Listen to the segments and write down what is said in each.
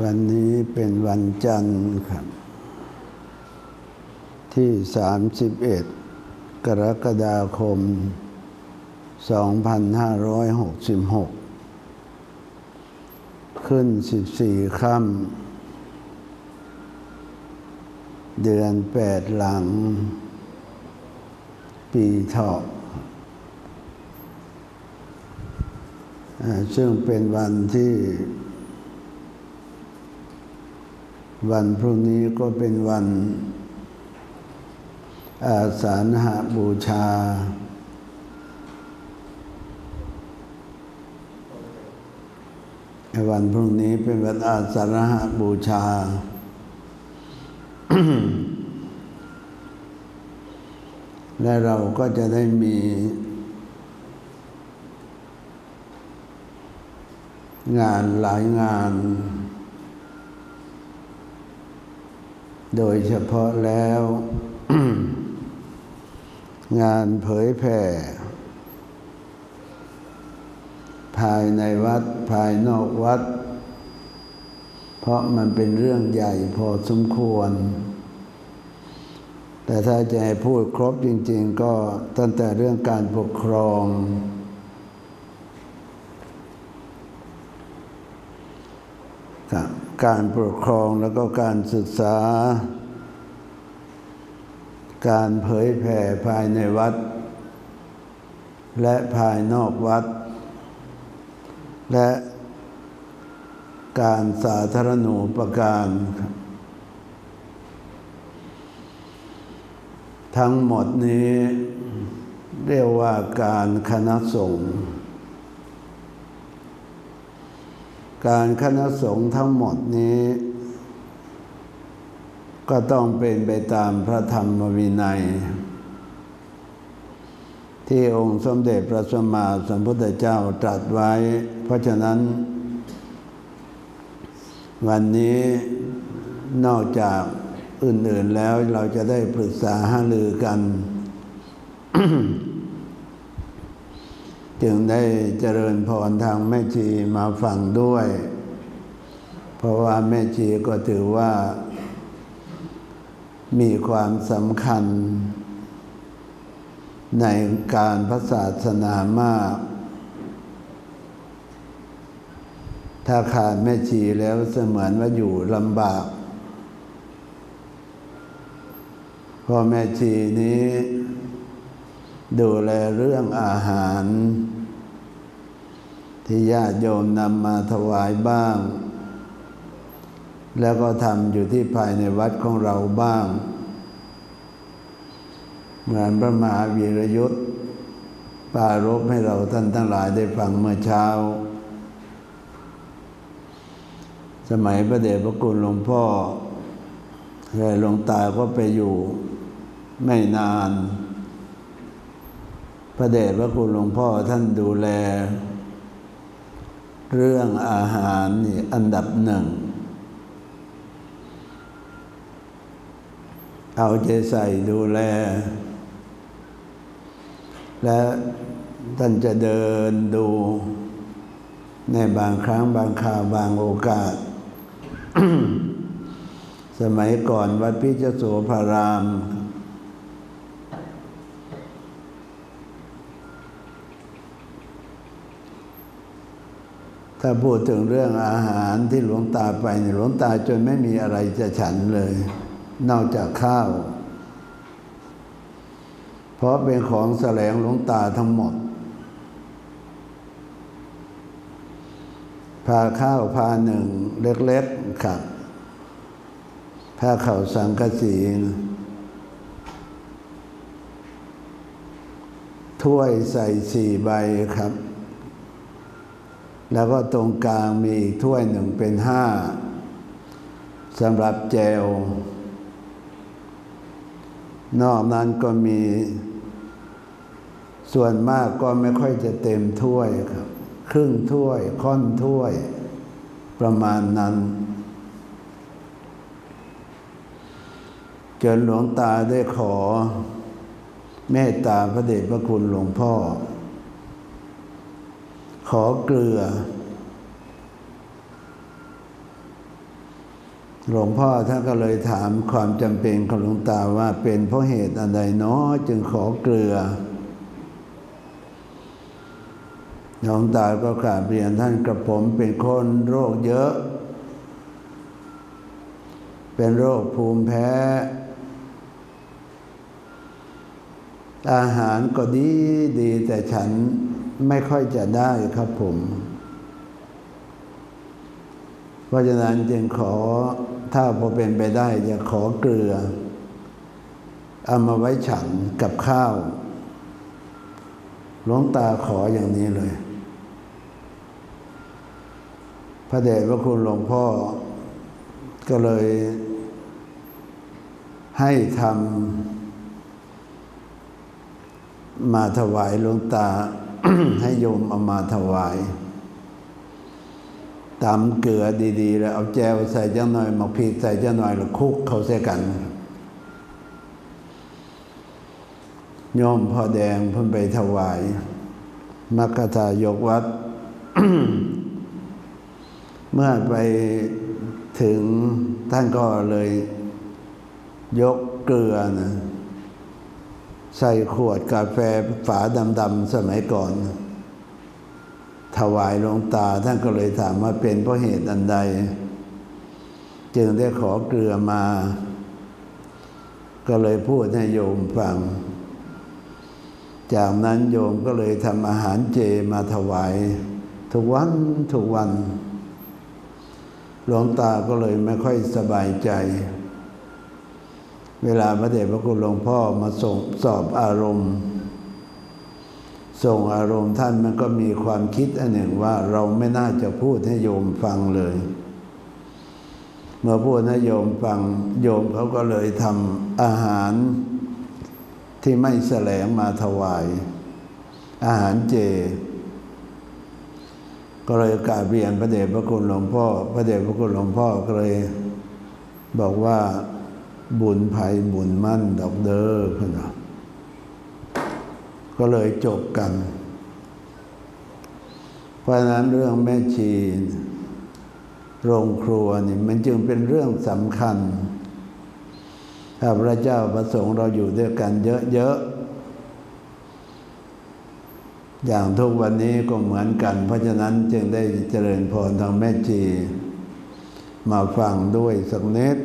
วันนี้เป็นวันจันทร์ครับที่ 31 กรกฎาคม 2566 ขึ้น 14 ค่ำเดือน 8 หลัง ปีเถาะซึ่งเป็นวันที่ วันพรุ่งนี้ก็เป็นวันอาสาฬหบูชา วันพรุ่งนี้เป็นวันอาสาฬหบูชา และเราก็จะได้มีงานหลายงาน โดยเฉพาะแล้ว งานเผยแผ่ ภายในวัดภายนอกวัด เพราะมันเป็นเรื่องใหญ่พอสมควร แต่ถ้าจะให้พูดครบจริง ๆ ก็ตั้งแต่เรื่องการปกครอง การปกครองแล้วก็การศึกษา การเผยแผ่ภายในวัด และภายนอกวัด และการสาธารณูปการ ทั้งหมดนี้เรียกว่าการคณะสงฆ์ การคณะสงฆ์ทั้งหมดนี้ ก็ต้องเป็นไปตามพระธรรมวินัย ที่องค์สมเด็จพระสัมมาสัมพุทธเจ้าตรัสไว้ เพราะฉะนั้น วันนี้นอกจากอื่นๆแล้วเราจะได้ปรึกษาหารือกัน จึงได้เจริญพรทางแม่ชีมาฟังด้วย เพราะว่าแม่ชีก็ถือว่า มีความสำคัญ ในการพระศาสนามาก ถ้าขาดแม่ชีแล้วเสมือนว่าอยู่ลำบากเพราะแม่ชีนี้ ดูแลเรื่องอาหาร ที่ญาติโยมนำมาถวายบ้าง แล้วก็ทำอยู่ที่ภายในวัดของเราบ้าง เหมือนพระมหาวีรยุทธ์ปารบให้เราท่านทั้งหลายได้ฟังเมื่อเช้า สมัยพระเดชพระคุณหลวงพ่อเลยหลวงตาก็ไปอยู่ไม่นาน พระเดชพระคุณหลวงพ่อท่านดูแล เรื่องอาหารนี่อันดับหนึ่ง เอาใจใส่ดูแล และท่านจะเดินดู ในบางครั้งบางคราวบางโอกาส สมัยก่อนวัดพิจโสภาราม ถ้าพูดถึงเรื่องอาหารที่หลวงตาไปหลวงตาจนไม่มีอะไรจะฉันเลย นอกจากข้าว เพราะเป็นของแสลงหลวงตาทั้งหมด พาข้าวพาหนึ่งเล็กๆครับผ้าเข่าสังกสีถ้วยใส่สี่ใบครับ แล้วก็ตรงกลางมีอีกถ้วยหนึ่งเป็นห้าสำหรับแจวนอกนั้นก็มี ส่วนมากก็ไม่ค่อยจะเต็มถ้วยครับ ครึ่งถ้วยค่อนถ้วย ประมาณนั้นจนหลวงตาได้ขอ เมตตาพระเดชพระคุณหลวงพ่อ ขอเกลือ หลวงพ่อท่านก็เลยถามความจำเป็นของหลวงตาว่าเป็นเพราะเหตุอันใดเนาะจึงขอเกลือหลวงตาก็กราบเรียนท่านกระผมเป็นคนโรคเยอะ เป็นโรคภูมิแพ้ อาหารก็ดีดีแต่ฉัน ไม่ค่อยจะได้ครับผม เพราะฉะนั้นจึงขอถ้าพอเป็นไปได้จะขอเกลือ เอามาไว้ฉันกับข้าวหลวงตาขออย่างนี้เลย พระเดชพระคุณหลวงพ่อก็เลยให้ทำมาถวายหลวงตา ให้โยมเอามาถวายตำเกลือดีๆ แล้วเอาแจวใส่เจ้าหน่อยหมักพริกใส่เจ้าหน่อยแล้วคุกเขาเสียกันโยมพ่อแดงเพิ่นไปถวายมักกะทายกวัด เมื่อไปถึงท่านก็เลยยกเกลือนะ ใส่ขวดกาแฟฝาดำๆสมัยก่อน ถวายหลวงตาท่านก็เลยถามว่าเป็นเพราะเหตุอันใด จึงได้ขอเกลือมา ก็เลยพูดให้โยมฟัง จากนั้นโยมก็เลยทำอาหารเจมาถวาย ทุกวันทุกวันหลวงตาก็เลยไม่ค่อยสบายใจ เวลาพระเดชพระคุณหลวงพ่อมาส่งสอบอารมณ์ ส่งอารมณ์ท่านมันก็มีความคิดอันหนึ่งว่าเราไม่น่าจะพูดให้โยมฟังเลย เมื่อพูดให้โยมฟังโยมเขาก็เลยทำอาหารที่ไม่แสลงมาถวาย อาหารเจ ก็เลยกราบเรียนพระเดชพระคุณหลวงพ่อ พระเดชพระคุณหลวงพ่อก็เลย บอกว่า บุญภัยบุญมั่นดอกเด้อพนนก็เลยจบกัน เพราะฉะนั้นเรื่องแม่ชีโรงครัวนี่มันจึงเป็นเรื่องสำคัญ ถ้าพระเจ้าประสงค์เราอยู่ด้วยกันเยอะๆ อย่างทุกวันนี้ก็เหมือนกัน เพราะฉะนั้นจึงได้เจริญพรทางแม่ชี มาฟังด้วยสักนิด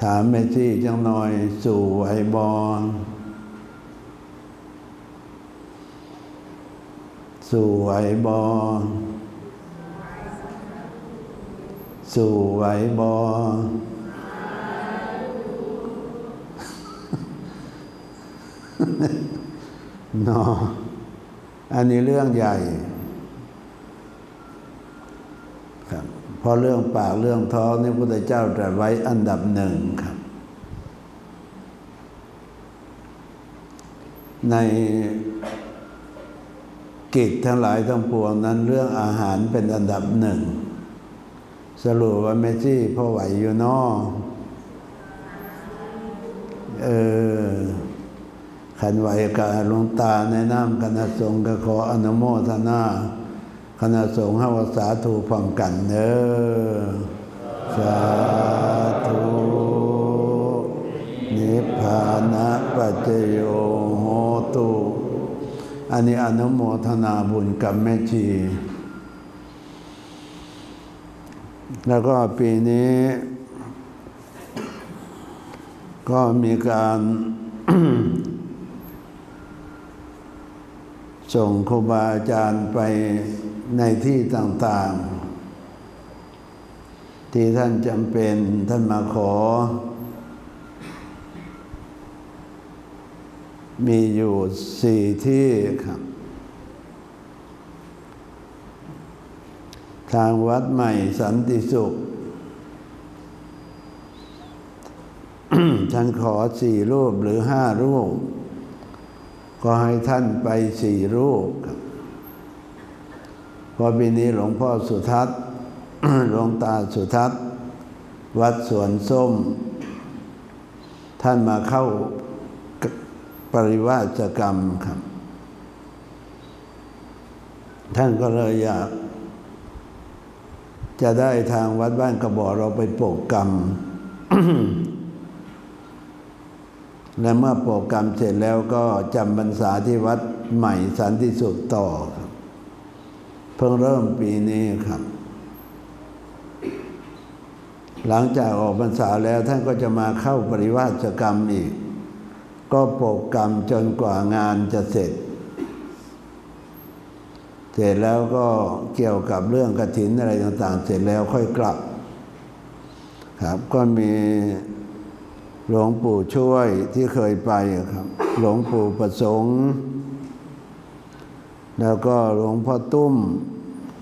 ถามแม่ชีจังหน่อยสู่ไอบอลสู่ไอบอลสู่ไอบอเนาะอันนี้เรื่องใหญ่ครับ ราะเรื่องปากเรื่องท้องนี่พระพุทธเจ้าตรัสไว้อันดับหนึ่งครับ ในกิจทั้งหลายทั้งปวงนั้นเรื่องอาหารเป็นอันดับหนึ่ง สรุปว่าเมซี่พ่อไหวอยู่นอเออขันไหวกับหลวงตาในน้ำคณะสงฆ์ก็ขออนุโมทนา คณะสงฆ์ห้วาสาธุพร้อมกันเนอสาธุนิพพานะปัจจโยโหตุอันนี้อนุโมทนาบุญกับแม่ชี แล้วก็ปีนี้ ก็มีการ ส่งครูบาอาจารย์ไปในที่ต่างๆ ที่ท่านจำเป็นท่านมาขอ มีอยู่สี่ที่ครับ ทางวัดใหม่สันติสุข ท่านขอสี่รูปหรือห้ารูป ก็ให้ท่านไปสี่รูปพอปีนี้หลวงพ่อสุทัศน์หลวงตาสุทัศน์ วัดสวนส้ม ท่านมาเข้าปริวาสกรรมครับ ท่านก็เลยอยากจะได้ทางวัดบ้านกระบอกเราไปโปกกรรม และเมื่อโปรแกรมเสร็จแล้วก็จำพรรษาที่วัดใหม่สันติสุขต่อครับเพิ่งเริ่มปีนี้ครับ หลังจากออกพรรษาแล้วท่านก็จะมาเข้าปริวาสกรรมอีก ก็โปรแกรรมจนกว่างานจะเสร็จ เสร็จแล้วก็เกี่ยวกับเรื่องกระถินอะไรต่าง ๆ เสร็จแล้วค่อยกลับ ครับก็มี หลวงปู่ช่วยที่เคยไปครับ หลวงปู่ประสงค์ แล้วก็หลวงพ่อตุ้ม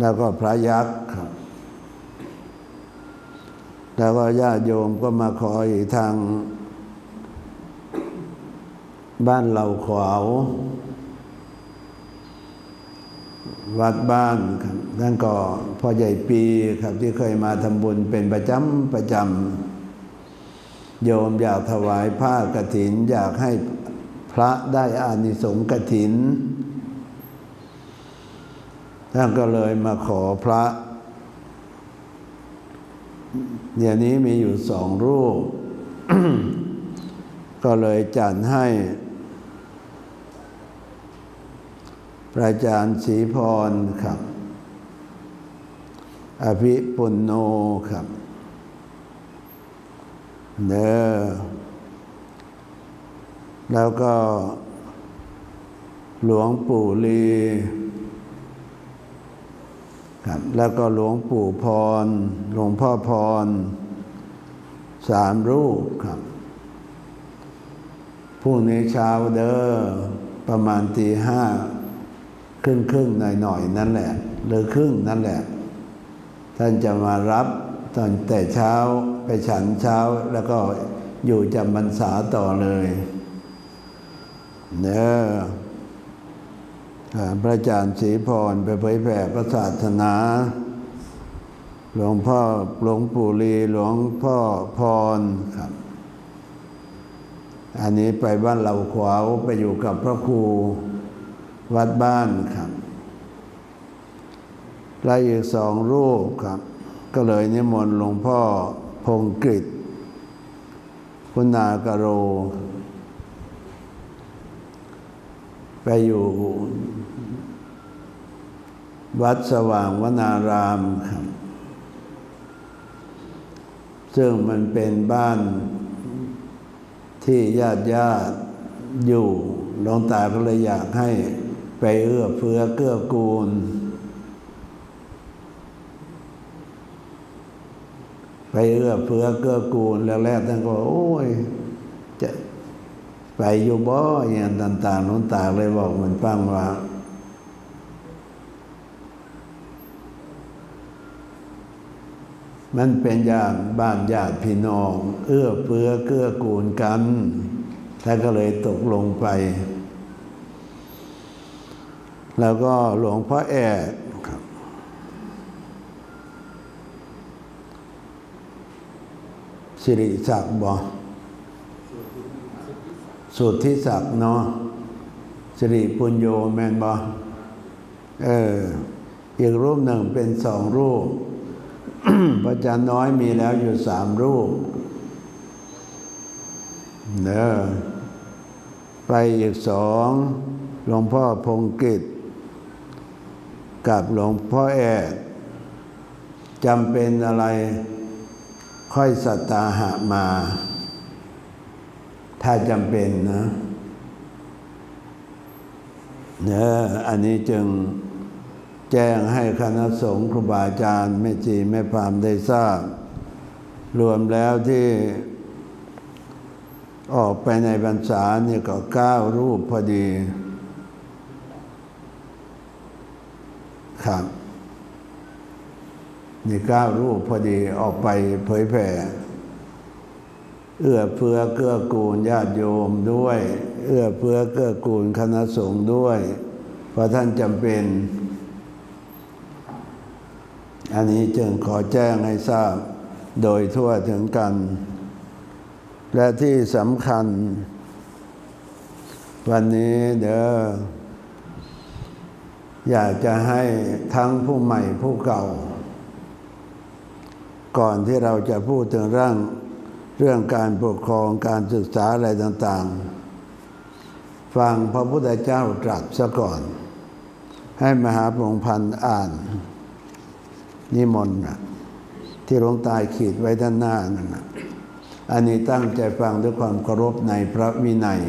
แล้วก็พระยักษ์ครับแล้วก็ญาติโยมก็มาขออีกทาง บ้านเหล่าขวาว วัดบ้านครับนั่นก็พ่อใหญ่ปีครับที่เคยมาทำบุญเป็นประจำประจำ โยมอยากถวายผ้ากฐิน อยากให้พระได้อานิสงส์กฐินท่านก็เลยมาขอพระเดี๋ยวนี้มีอยู่สองรูป ก็เลยจัดให้ พระอาจารย์ศรีพรครับ อภิปุณโนครับ เด้อแล้วก็ หลวงปู่ลีครับแล้วก็หลวงปู่พร หลวงพ่อพร สามรูปครับพรุ่งนี้เช้าเด้อประมาณตีห้าครึ่งครึ่งหน่อยหน่อยนั่นแหละหรือครึ่งนั่นแหละ ท่านจะมารับตอนแต่เช้า ไปฉันเช้าแล้วก็อยู่จำพรรษาต่อเลยเนอพระอาจารย์ศรีพรไปเผยแผ่พระศาสนา หลวงพ่อหลวงปู่ลีหลวงพ่อพรครับ อันนี้ไปบ้านเหล่าขวาวไปอยู่กับพระครูวัดบ้านครับและอีกสองรูปครับ ก็เลยนิมนต์หลวงพ่อ พงกฤษคุณากโร ไปอยู่วัดสว่างวนารามครับซึ่งมันเป็นบ้านที่ญาติญาติอยู่หลวงตาก็เลยอยากให้ไปเอื้อเฟื้อเกื้อกูล ไปเอื้อเฟื้อเกื้อกูลแล้วแรกท่านก็ โอ้ย จะไปอยู่บ่อย่างต่างๆหลวงตาเลยบอกมันฟังว่ามันเป็นอย่าบ้านญาติพี่น้อง เอื้อเฟื้อเกื้อกูลกันท่านก็เลยตกลงไป แล้วก็หลวงพ่อแอกครับ สิริศักดิ์บอสุทธิศักดิ์เนาะสิริปุญโยแมนบอเอออีกรูปหนึ่งเป็นสองรูปพระอาจารย์น้อยมีแล้วอยู่สามรูปเนอไปอีกสองหลวงพ่อพงกิจกับหลวงพ่อแอดจำเป็นอะไร ค่อยสตาหะมา ถ้าจำเป็นนะเนออันนี้จึงแจ้งให้คณะสงฆ์ครูบาอาจารย์แม่จีแม่พามได้ทราบ รวมแล้วที่ออกไปในพรรษาเนี่ยก็เก้ารูปพอดี ครับ นี่เก้ารูปพอดีออกไปเผยแผ่เอื้อเฟื้อเกื้อกูลญาติโยมด้วย เอื้อเฟื้อเกื้อกูลคณะสงฆ์ด้วย เพราะท่านจำเป็น อันนี้จึงขอแจ้งให้ทราบโดยทั่วถึงกัน และที่สำคัญ วันนี้เด้ออยากจะให้ทั้งผู้ใหม่ผู้เก่า ก่อนที่เราจะพูดถึงเรื่องเรื่องการปกครองการศึกษาอะไรต่าง ๆ ฟังพระพุทธเจ้าตรัสซะก่อน ให้มหาปงพันธ์อ่าน นิมนต์ที่หลวงตาขีดไว้ด้านหน้านั่นนะอันนี้ตั้งใจฟังด้วยความเคารพในพระวินัย